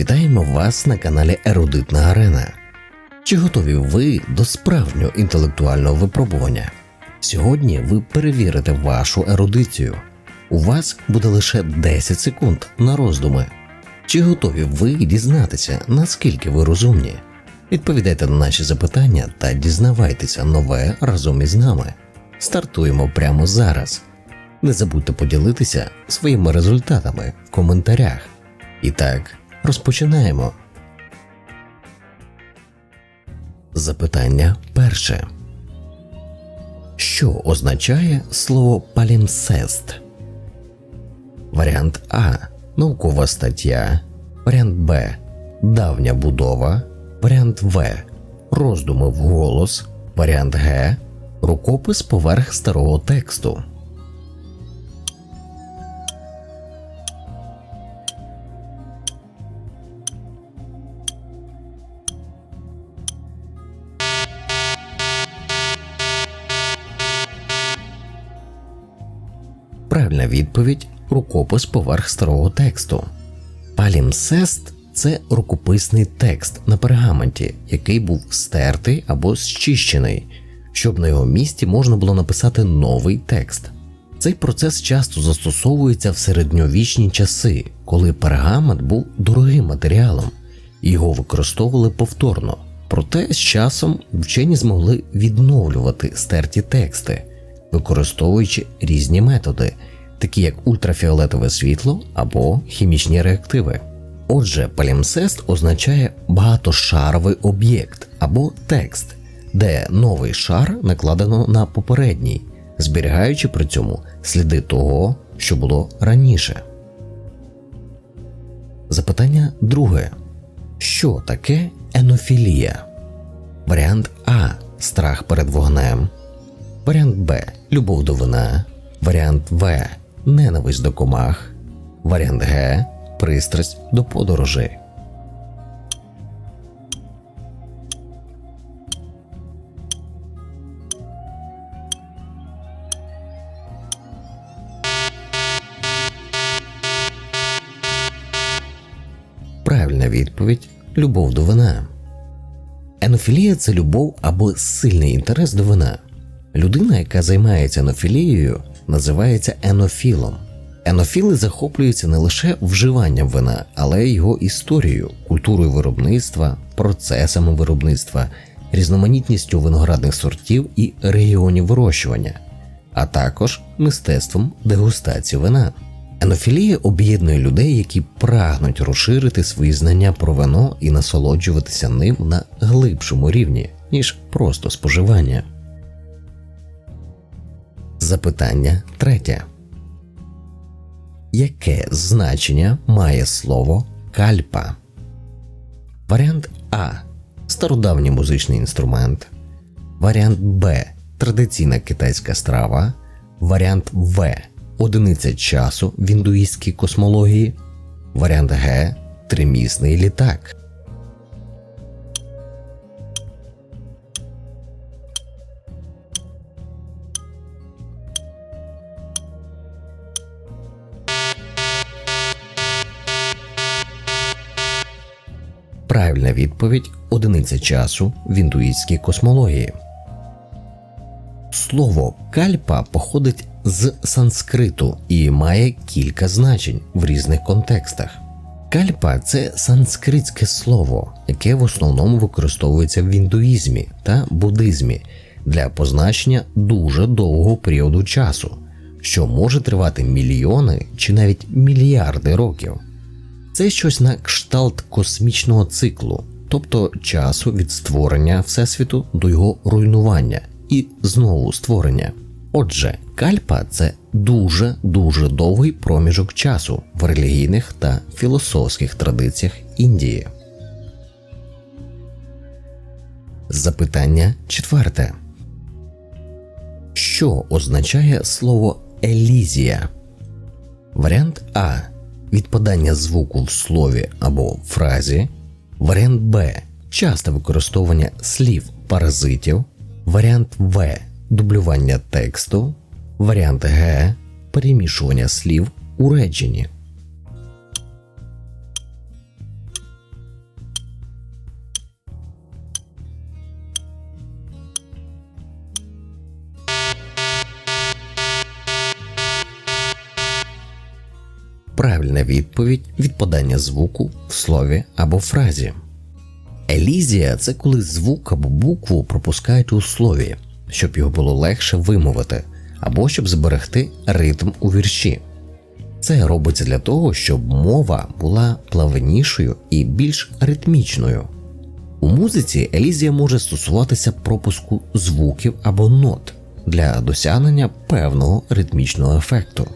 Вітаємо вас на каналі Ерудитна Арена. Чи готові ви до справжнього інтелектуального випробування? Сьогодні ви перевірите вашу ерудицію. У вас буде лише 10 секунд на роздуми. Чи готові ви дізнатися, наскільки ви розумні? Відповідайте на наші запитання та дізнавайтеся нове разом із нами. Стартуємо прямо зараз. Не забудьте поділитися своїми результатами в коментарях. І так, розпочинаємо. Запитання перше. Що означає слово палімсест? Варіант А. Наукова стаття. Варіант Б. Давня будова. Варіант В. Роздуми вголос. Варіант Г. Рукопис поверх старого тексту. Правильна відповідь рукопис поверх старого тексту. Палімсест це рукописний текст на пергаменті, який був стертий або зчищений, щоб на його місці можна було написати новий текст. Цей процес часто застосовується в середньовічні часи, коли пергамент був дорогим матеріалом, і його використовували повторно. Проте з часом вчені змогли відновлювати стерті тексти, використовуючи різні методи, такі як ультрафіолетове світло або хімічні реактиви. Отже, палімсест означає багатошаровий об'єкт або текст, де новий шар накладено на попередній, зберігаючи при цьому сліди того, що було раніше. Запитання друге. Що таке енофілія? Варіант А. Страх перед вогнем. Варіант Б. Любов до вина. Варіант В. Ненависть до комах. Варіант Г. Пристрасть до подорожей. Правильна відповідь любов до вина. Енофілія це любов або сильний інтерес до вина. Людина, яка займається енофілією, називається енофілом. Енофіли захоплюються не лише вживанням вина, але й його історією, культурою виробництва, процесами виробництва, різноманітністю виноградних сортів і регіонів вирощування, а також мистецтвом дегустації вина. Енофілія об'єднує людей, які прагнуть розширити свої знання про вино і насолоджуватися ним на глибшому рівні, ніж просто споживання. Запитання третє. Яке значення має слово кальпа? Варіант А. Стародавній музичний інструмент. Варіант Б. Традиційна китайська страва. Варіант В. Одиниця часу в індуїстській космології. Варіант Г. Тримісний літак. Правильна відповідь одиниця часу в індуїстській космології. Слово кальпа походить з санскриту і має кілька значень в різних контекстах. Кальпа це санскритське слово, яке в основному використовується в індуїзмі та буддизмі для позначення дуже довгого періоду часу, що може тривати мільйони чи навіть мільярди років. Це щось на кшталт космічного циклу, тобто часу від створення Всесвіту до його руйнування і знову створення. Отже, кальпа це дуже дуже довгий проміжок часу в релігійних та філософських традиціях Індії. Запитання четверте. Що означає слово елізія? Варіант А. Відпадання звуку в слові або фразі. Варіант Б. Часте використовування слів паразитів. Варіант В. Дублювання тексту. Варіант Г. Перемішування слів у реченні. Правильна відповідь відпадання звуку в слові або фразі. Елізія це коли звук або букву пропускають у слові, щоб його було легше вимовити, або щоб зберегти ритм у вірші. Це робиться для того, щоб мова була плавнішою і більш ритмічною. У музиці елізія може стосуватися пропуску звуків або нот для досягнення певного ритмічного ефекту.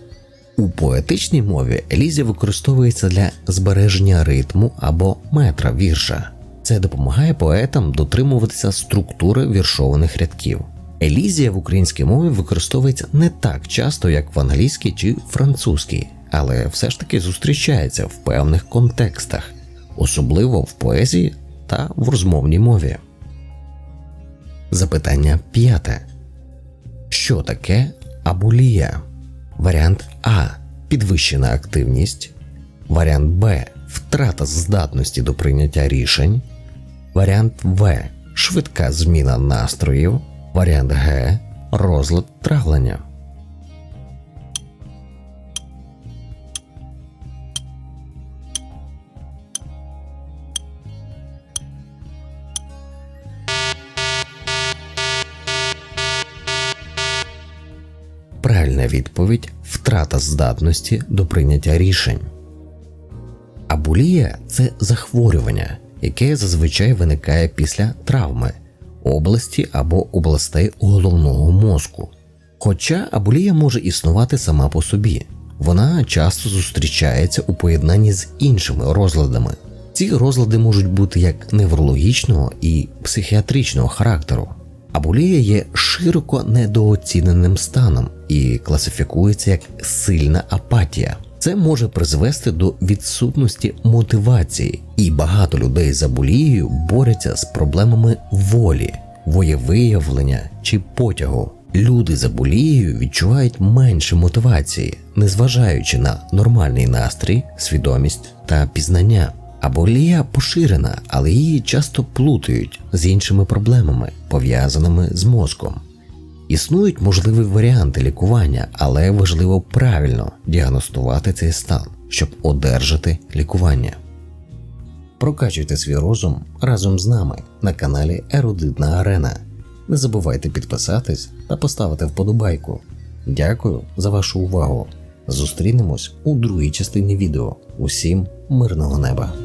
У поетичній мові елізія використовується для збереження ритму або метра вірша. Це допомагає поетам дотримуватися структури віршованих рядків. Елізія в українській мові використовується не так часто, як в англійській чи французькій, але все ж таки зустрічається в певних контекстах, особливо в поезії та в розмовній мові. Запитання п'яте. Що таке абулія? Варіант А. Підвищена активність. Варіант Б. Втрата здатності до прийняття рішень. Варіант В. Швидка зміна настроїв. Варіант Г. Розлад травлення. Правильна відповідь втрата здатності до прийняття рішень. Абулія це захворювання, яке зазвичай виникає після травми, області або областей головного мозку. Хоча абулія може існувати сама по собі, вона часто зустрічається у поєднанні з іншими розладами. Ці розлади можуть бути як неврологічного і психіатричного характеру. Абулія є широко недооціненим станом і класифікується як сильна апатія. Це може призвести до відсутності мотивації, і багато людей з абулією борються з проблемами волі, воєвиявлення чи потягу. Люди з абулією відчувають менше мотивації, незважаючи на нормальний настрій, свідомість та пізнання. Аболія поширена, але її часто плутають з іншими проблемами, пов'язаними з мозком. Існують можливі варіанти лікування, але важливо правильно діагностувати цей стан, щоб одержати лікування. Прокачуйте свій розум разом з нами на каналі Ерудитна Арена. Не забувайте підписатись та поставити вподобайку. Дякую за вашу увагу. Зустрінемось у другій частині відео. Усім мирного неба!